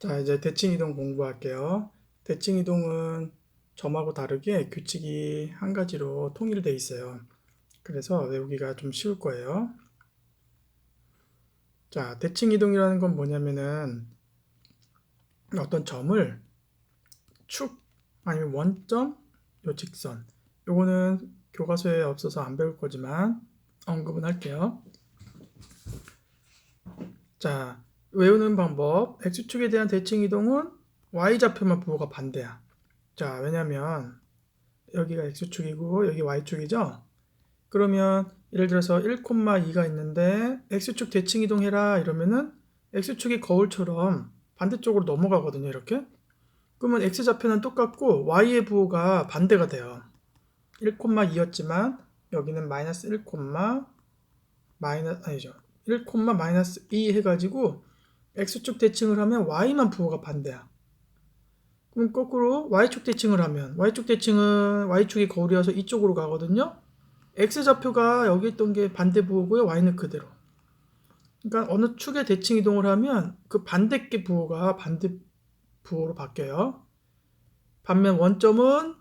자, 이제 대칭 이동 공부할게요. 대칭 이동은 점하고 다르게 규칙이 한 가지로 통일되어 있어요. 그래서 외우기가 좀 쉬울 거예요. 자, 대칭 이동이라는 건 뭐냐면은 어떤 점을 축 아니면 원점 요 직선 요거는 교과서에 없어서 안 배울 거지만 언급은 할게요. 자, 외우는 방법. X축에 대한 대칭 이동은 Y좌표만 부호가 반대야. 자, 왜냐면 여기가 X축이고 여기 Y축이죠? 그러면 예를 들어서 1,2가 있는데 X축 대칭 이동해라 이러면은 X축이 거울처럼 반대쪽으로 넘어가거든요, 이렇게. 그러면 X좌표는 똑같고 Y의 부호가 반대가 돼요. 1,2였지만 여기는 마이너스 1, 마이너스 아니죠. 1, 마이너스 2 해가지고 x축 대칭을 하면 y만 부호가 반대야. 그럼 거꾸로 y축 대칭을 하면 y축 대칭은 y축이 거울이어서 이쪽으로 가거든요. x좌표가 여기 있던 게 반대 부호고요. y는 그대로. 그러니까 어느 축에 대칭 이동을 하면 그 반대께 부호가 반대 부호로 바뀌어요. 반면 원점은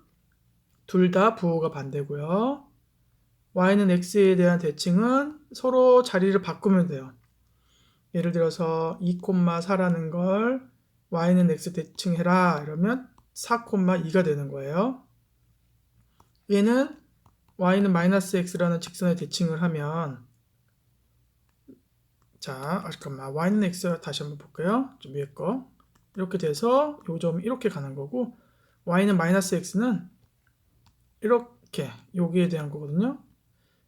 둘 다 부호가 반대고요. y는 x에 대한 대칭은 서로 자리를 바꾸면 돼요. 예를 들어서 2,4라는 걸 y는 x 대칭해라 이러면 4,2가 되는 거예요. 얘는 y는 마이너스 x라는 직선에 대칭을 하면 자, 아, 잠깐만 y는 x 다시 한번 볼까요? 좀 위에 거 이렇게 돼서 요 점이 이렇게 가는 거고 y는 마이너스 x는 이렇게 여기에 대한 거거든요.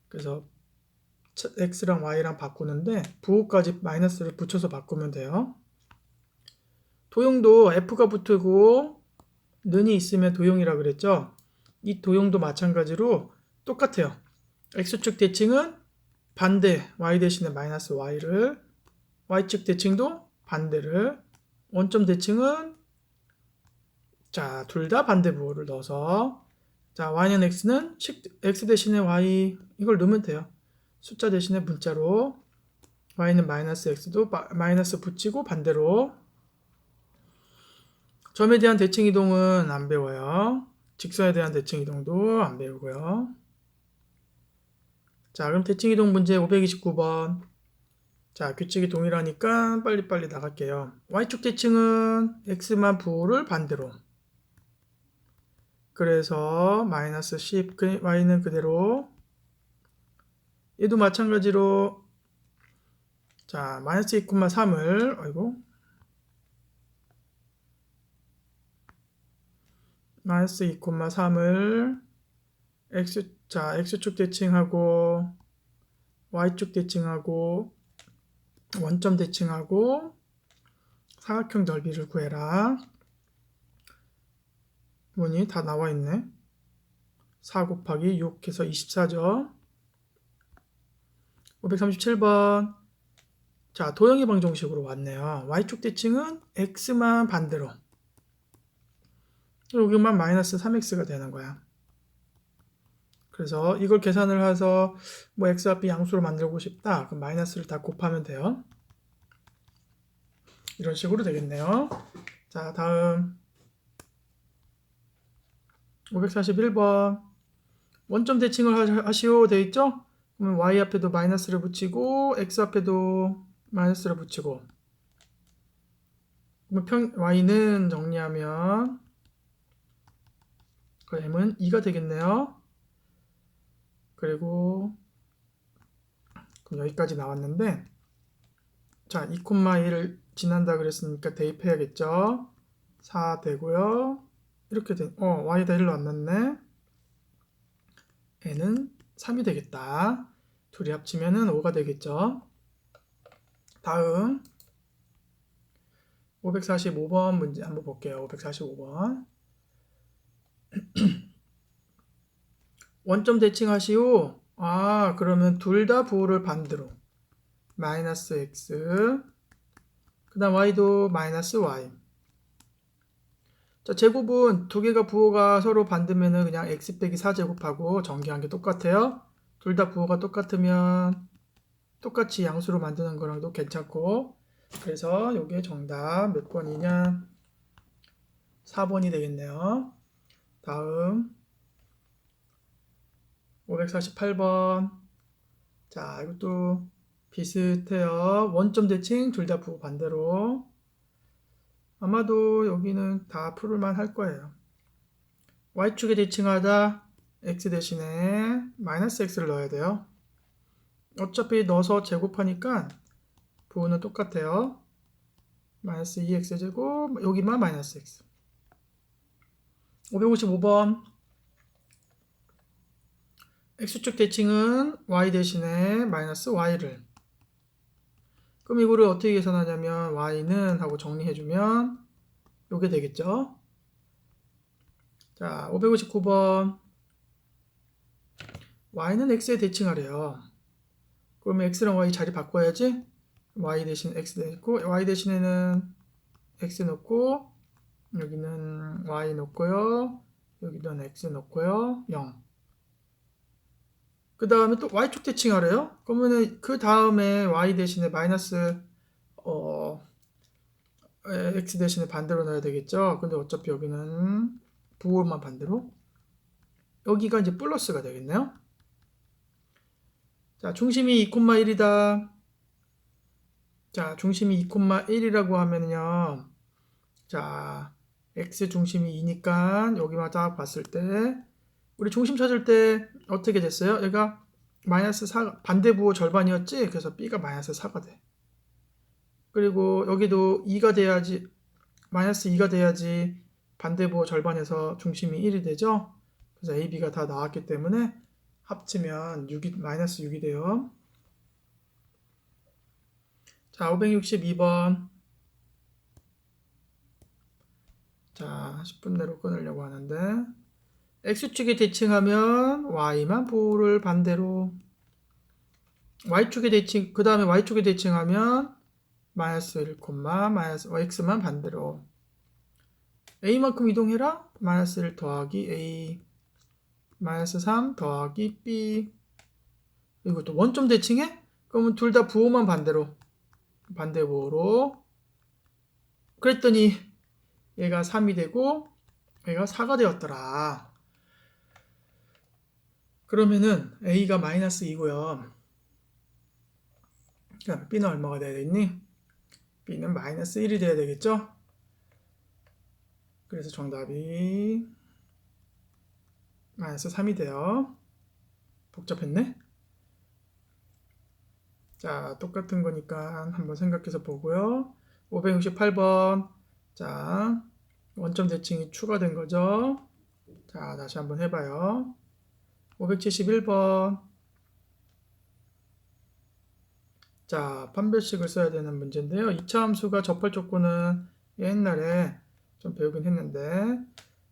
그래서 x랑 y랑 바꾸는데 부호까지 마이너스를 붙여서 바꾸면 돼요. 도형도 f가 붙고 는이 있으면 도형이라 그랬죠. 이 도형도 마찬가지로 똑같아요. x축 대칭은 반대 y 대신에 마이너스 y를 y축 대칭도 반대를 원점 대칭은 자, 둘 다 반대 부호를 넣어서 자, y는 x는 x 대신에 y 이걸 넣으면 돼요. 숫자 대신에 문자로 y는 마이너스 x도 마이너스 붙이고 반대로 점에 대한 대칭 이동은 안 배워요. 직선에 대한 대칭 이동도 안 배우고요. 자, 그럼 대칭 이동 문제 529번. 자, 규칙이 동일하니까 빨리빨리 나갈게요. y축 대칭은 x만 부호를 반대로. 그래서 마이너스 10, y는 그대로 얘도 마찬가지로 자 마이너스 2,3을 아이고 마이너스 2,3을 x 자 x축 대칭하고 y축 대칭하고 원점 대칭하고 사각형 넓이를 구해라. 문이 다 나와 있네. 4 곱하기 6 해서 24죠. 537번. 자, 도형의 방정식으로 왔네요. y축 대칭은 x만 반대로. 여기만 마이너스 3x가 되는 거야. 그래서 이걸 계산을 해서 뭐 x 앞이 양수로 만들고 싶다. 그럼 마이너스를 다 곱하면 돼요. 이런 식으로 되겠네요. 자, 다음 541번. 원점 대칭을 하시오 돼 있죠? 그러면 y 앞에도 마이너스를 붙이고 x 앞에도 마이너스를 붙이고 그러면 평, y는 정리하면 그 m은 2가 되겠네요. 그리고 그럼 여기까지 나왔는데 자 2,1을 지난다 그랬으니까 대입해야겠죠. 4 되고요. 이렇게 된, 어, y에다 1로 안 났네. n은 3이 되겠다. 둘이 합치면은 5가 되겠죠. 다음 545번 문제 한번 볼게요. 545번. 원점 대칭하시오. 아, 그러면 둘 다 부호를 반대로. 마이너스 x. 그 다음 y도 마이너스 y. 자, 제곱은 두 개가 부호가 서로 반대면은 그냥 x 빼기 4제곱하고 전개한 게 똑같아요. 둘 다 부호가 똑같으면 똑같이 양수로 만드는 거랑도 괜찮고 그래서 요게 정답 몇 번이냐? 4번이 되겠네요. 다음 548번. 자, 이것도 비슷해요. 원점 대칭 둘 다 부호 반대로. 아마도 여기는 다 풀을만 할 거예요. y축에 대칭하다 x 대신에 마이너스 x를 넣어야 돼요. 어차피 넣어서 제곱하니까 부호는 똑같아요. 마이너스 2x 제곱 여기만 마이너스 x. 555번 x축 대칭은 y 대신에 마이너스 y를 그럼 이거를 어떻게 계산하냐면 y는 하고 정리해주면 요게 되겠죠? 자 559번. y는 x에 대칭하래요. 그러면 x랑 y 자리 바꿔야지? y 대신 x 되고 y 대신에는 x 넣고 여기는 y 넣고요. 여기는 x 넣고요. 0 그 다음에 또 y축 대칭하래요. 그러면은 그 다음에 y 대신에 마이너스 어 에, x 대신에 반대로 넣어야 되겠죠. 근데 어차피 여기는 부호만 반대로 여기가 이제 플러스가 되겠네요. 자, 중심이 2,1이다. 자, 중심이 2,1이라고 하면요. 자, x 중심이 2니까 여기만 딱 봤을 때 우리 중심 찾을 때 어떻게 됐어요? 얘가 마이너스 4 반대 부호 절반이었지? 그래서 b가 마이너스 4가 돼. 그리고 여기도 2가 돼야지 마이너스 2가 돼야지 반대 부호 절반에서 중심이 1이 되죠? 그래서 a, b가 다 나왔기 때문에 합치면 6이 마이너스 6이 돼요. 자, 562번. 자, 10분 내로 끊으려고 하는데 x축에 대칭하면 y만 부호를 반대로 y축에 대칭 그 다음에 y축에 대칭하면 마이너스 1, 마이너스 x만 반대로 a만큼 이동해라. 마이너스 1 더하기 a 마이너스 3 더하기 b. 이것도 원점 대칭해? 그러면 둘 다 부호만 반대로 반대 부호로. 그랬더니 얘가 3이 되고 얘가 4가 되었더라 그러면은 A가 마이너스 2고요. 그럼 B는 얼마가 돼야 되니? B는 마이너스 1이 돼야 되겠죠? 그래서 정답이 마이너스 3이 돼요. 복잡했네? 자, 똑같은 거니까 한번 생각해서 보고요. 568번. 자, 원점 대칭이 추가된 거죠. 자, 다시 한번 해봐요. 571번. 자, 판별식을 써야 되는 문제인데요. 2차 함수가 접할 조건은 옛날에 좀 배우긴 했는데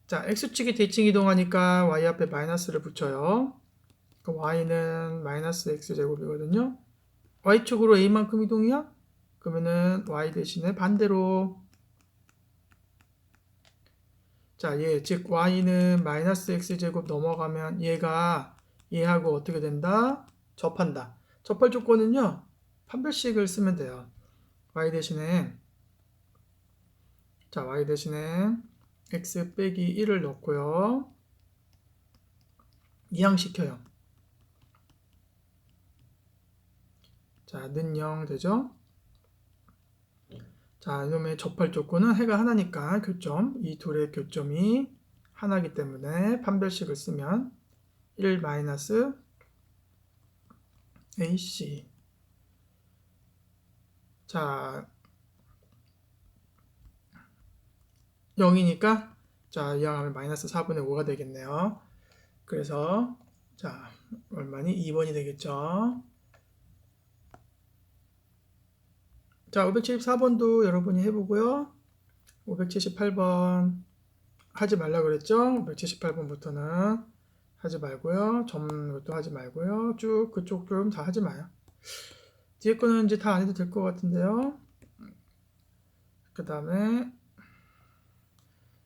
자, x축이 대칭 이동하니까 y 앞에 마이너스를 붙여요. 그럼 y는 마이너스 x제곱이거든요. y축으로 a만큼 이동이야? 그러면은 y 대신에 반대로 자, 얘, 즉 y는 마이너스 x제곱 넘어가면 얘가 얘하고 어떻게 된다? 접한다. 접할 조건은요. 판별식을 쓰면 돼요. y 대신에 자, y 대신에 x 빼기 1을 넣고요. 이항시켜요. 자, 는 0 되죠? 자, 이놈의 접할 조건은 해가 하나니까 교점, 이 둘의 교점이 하나기 때문에 판별식을 쓰면 1 마이너스 AC 자 0이니까 자 이항하면 마이너스 4분의 5가 되겠네요. 그래서 자 얼마니 2번이 되겠죠. 자, 574번도 여러분이 해보고요. 578번 하지 말라 그랬죠? 578번부터는 하지 말고요. 점부터 하지 말고요. 쭉 그쪽 좀 다 하지 마요. 뒤에 거는 이제 다 안 해도 될 것 같은데요. 그 다음에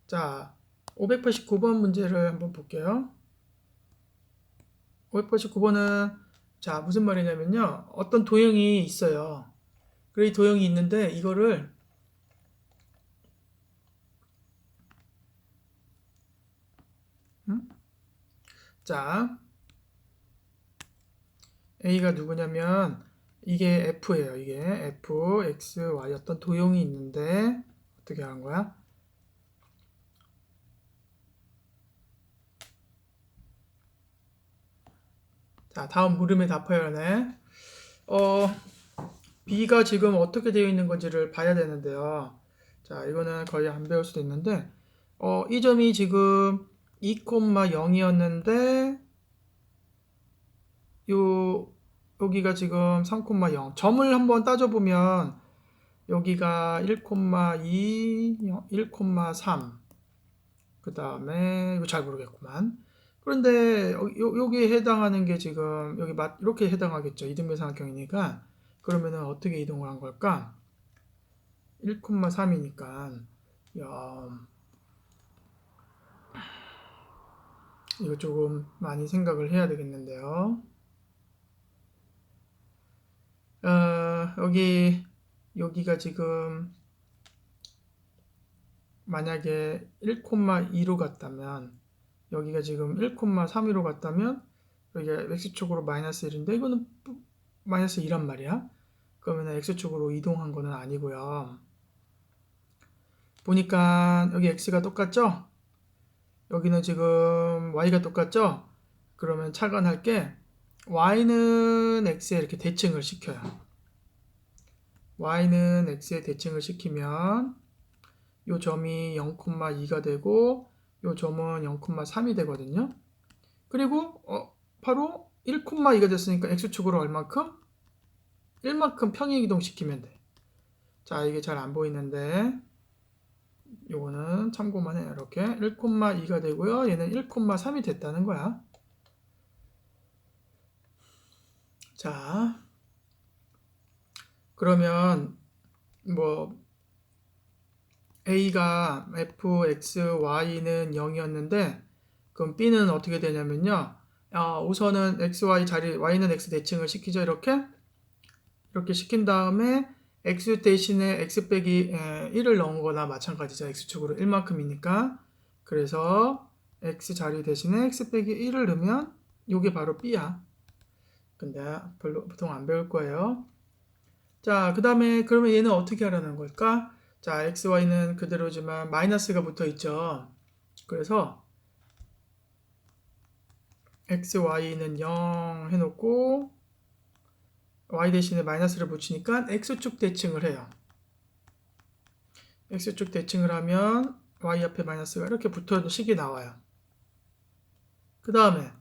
자 589번 문제를 한번 볼게요. 589번은 자 무슨 말이냐면요. 어떤 도형이 있어요. 그래 도형이 있는데 이거를 음? 자 A가 누구냐면 이게 F예요. 이게 F, X, Y 어떤 도형이 있는데 어떻게 한 거야? 자, 다음 물음에 답하여네. 어, B가 지금 어떻게 되어 있는 건지를 봐야 되는데요. 자, 이거는 거의 안 배울 수도 있는데, 어, 이 점이 지금 2,0이었는데, 요, 여기가 지금 3,0. 점을 한번 따져보면, 여기가 1,2, 1,3. 그 다음에, 이거 잘 모르겠구만. 그런데 여- 요, 여기에 해당하는 게 지금 여기 맞 이렇게 해당하겠죠. 이등변 삼각형이니까 그러면은 어떻게 이동을 한 걸까? 1,3이니까 야 이거 조금 많이 생각을 해야 되겠는데요. 어, 여기 여기가 지금 만약에 1,2로 갔다면 여기가 지금 1,32로 갔다면 여기가 x축으로 마이너스 1인데 이거는 뿌- 마이너스 2란 말이야. 그러면 x축으로 이동한 거는 아니고요. 보니까 여기 x가 똑같죠? 여기는 지금 y가 똑같죠? 그러면 착안할 게 y는 x에 이렇게 대칭을 시켜요. y는 x에 대칭을 시키면 이 점이 0,2가 되고 요 점은 0,3이 되거든요. 그리고 어, 바로 1,2가 됐으니까 x축으로 얼만큼? 1만큼 평행 이동시키면 돼. 자, 이게 잘 안 보이는데 요거는 참고만 해요. 이렇게 1,2가 되고요. 얘는 1,3이 됐다는 거야. 자, 그러면 뭐 A가 f, x, y는 0이었는데 그럼 B는 어떻게 되냐면요. 아, 우선은 x, y 자리 y는 x 대칭을 시키죠. 이렇게 이렇게 시킨 다음에 x 대신에 x 빼기 1을 넣은 거나 마찬가지죠. x축으로 1만큼이니까 그래서 x 자리 대신에 x 빼기 1을 넣으면 이게 바로 B야. 근데 별로 보통 안 배울 거예요. 자, 그 다음에 그러면 얘는 어떻게 하라는 걸까? 자, x, y는 그대로지만 마이너스가 붙어 있죠. 그래서 x, y는 0 해놓고 y 대신에 마이너스를 붙이니까 x축 대칭을 해요. x축 대칭을 하면 y 앞에 마이너스가 이렇게 붙어 있는 식이 나와요. 그 다음에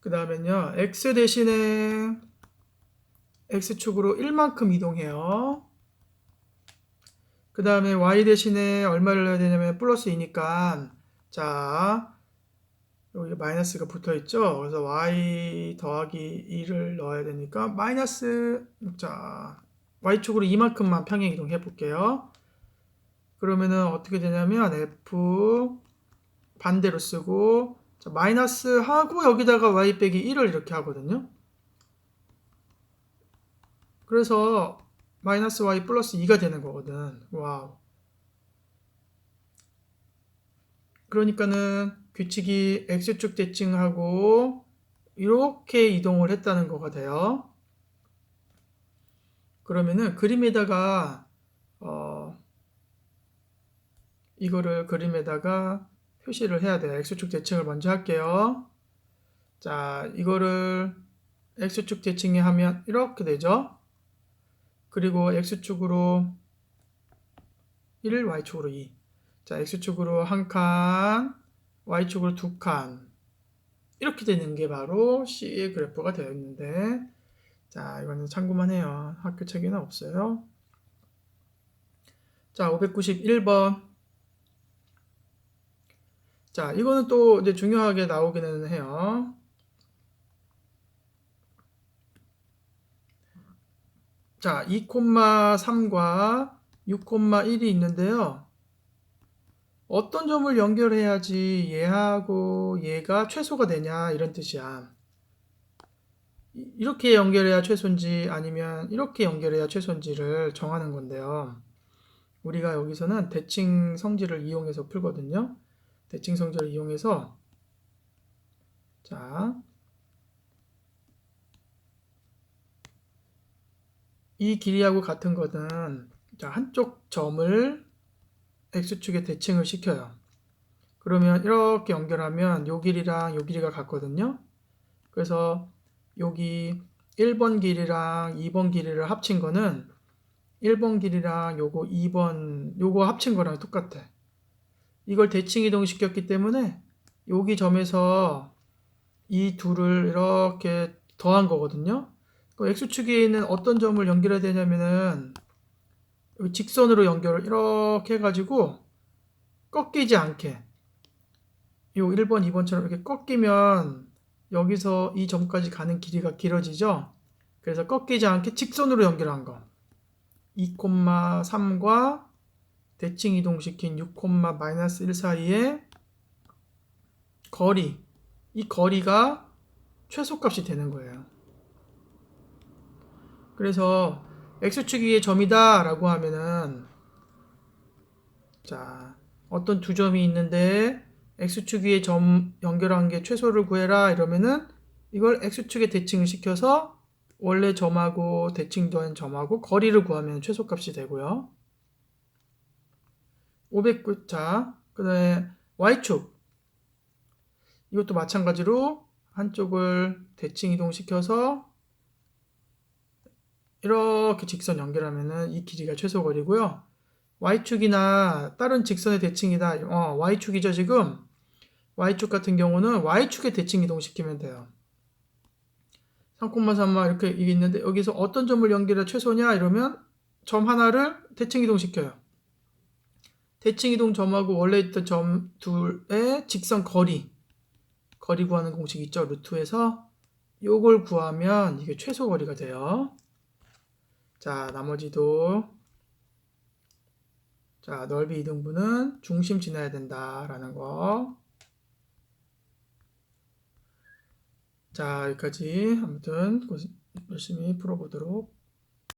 그 다음엔요 x 대신에 x축으로 1만큼 이동해요. 그 다음에 y 대신에 얼마를 넣어야 되냐면 플러스 2니까 자 여기 마이너스가 붙어 있죠. 그래서 y 더하기 2를 넣어야 되니까 마이너스 자 y축으로 이만큼만 평행 이동해 볼게요. 그러면은 어떻게 되냐면 f 반대로 쓰고 자, 마이너스 하고 여기다가 y 빼기 1을 이렇게 하거든요. 그래서 마이너스 y 플러스 2가 되는 거거든. 와우. 그러니까는 규칙이 x축 대칭하고 이렇게 이동을 했다는 거가 돼요. 그러면은 그림에다가 어 이거를 그림에다가 표시를 해야 돼요. x축 대칭을 먼저 할게요. 자, 이거를 x축 대칭에 하면 이렇게 되죠. 그리고 x축으로 1, y축으로 2. 자, x축으로 한 칸, y축으로 두 칸. 이렇게 되는 게 바로 C의 그래프가 되어 있는데, 자, 이거는 참고만 해요. 학교 책에는 없어요. 자, 591번. 자, 이거는 또 이제 중요하게 나오기는 해요. 자, 2,3과 6,1이 있는데요. 어떤 점을 연결해야지 얘하고 얘가 최소가 되냐 이런 뜻이야. 이- 이렇게 연결해야 최소인지 아니면 이렇게 연결해야 최소인지를 정하는 건데요. 우리가 여기서는 대칭 성질을 이용해서 풀거든요. 대칭 성질을 이용해서 자, 이 길이하고 같은 거는 자, 한쪽 점을 x축에 대칭을 시켜요. 그러면 이렇게 연결하면 요 길이랑 요 길이가 같거든요. 그래서 여기 1번 길이랑 2번 길이를 합친 거는 1번 길이랑 요거 2번 요거 합친 거랑 똑같아. 이걸 대칭 이동 시켰기 때문에 여기 점에서 이 둘을 이렇게 더한 거거든요. 그 x축에 있는 어떤 점을 연결해야 되냐면은 직선으로 연결을 이렇게 해가지고 꺾이지 않게 요 1번, 2번처럼 이렇게 꺾이면 여기서 이 점까지 가는 길이가 길어지죠. 그래서 꺾이지 않게 직선으로 연결한 거. 2,3과 대칭 이동시킨 6,-1 사이의 거리. 이 거리가 최소값이 되는 거예요. 그래서 x축 위의 점이다 라고 하면은 자 어떤 두 점이 있는데 x축 위에 점 연결한 게 최소를 구해라 이러면은 이걸 x축에 대칭을 시켜서 원래 점하고 대칭된 점하고 거리를 구하면 최소값이 되고요. 509 자 그 다음에 y축 이것도 마찬가지로 한쪽을 대칭 이동시켜서 이렇게 직선 연결하면은 이 길이가 최소 거리고요. y축이나 다른 직선의 대칭이다. 어, y축이죠, 지금. y축 같은 경우는 y축에 대칭 이동시키면 돼요. 3,3마 이렇게 있는데 여기서 어떤 점을 연결해 최소냐 이러면 점 하나를 대칭 이동시켜요. 대칭 이동 점하고 원래 있던 점 둘의 직선 거리 거리 구하는 공식 있죠, 루트에서 요걸 구하면 이게 최소 거리가 돼요. 자, 나머지도 자, 넓이 이등분은 중심 지나야 된다라는 거. 자, 여기까지 아무튼 열심히 풀어보도록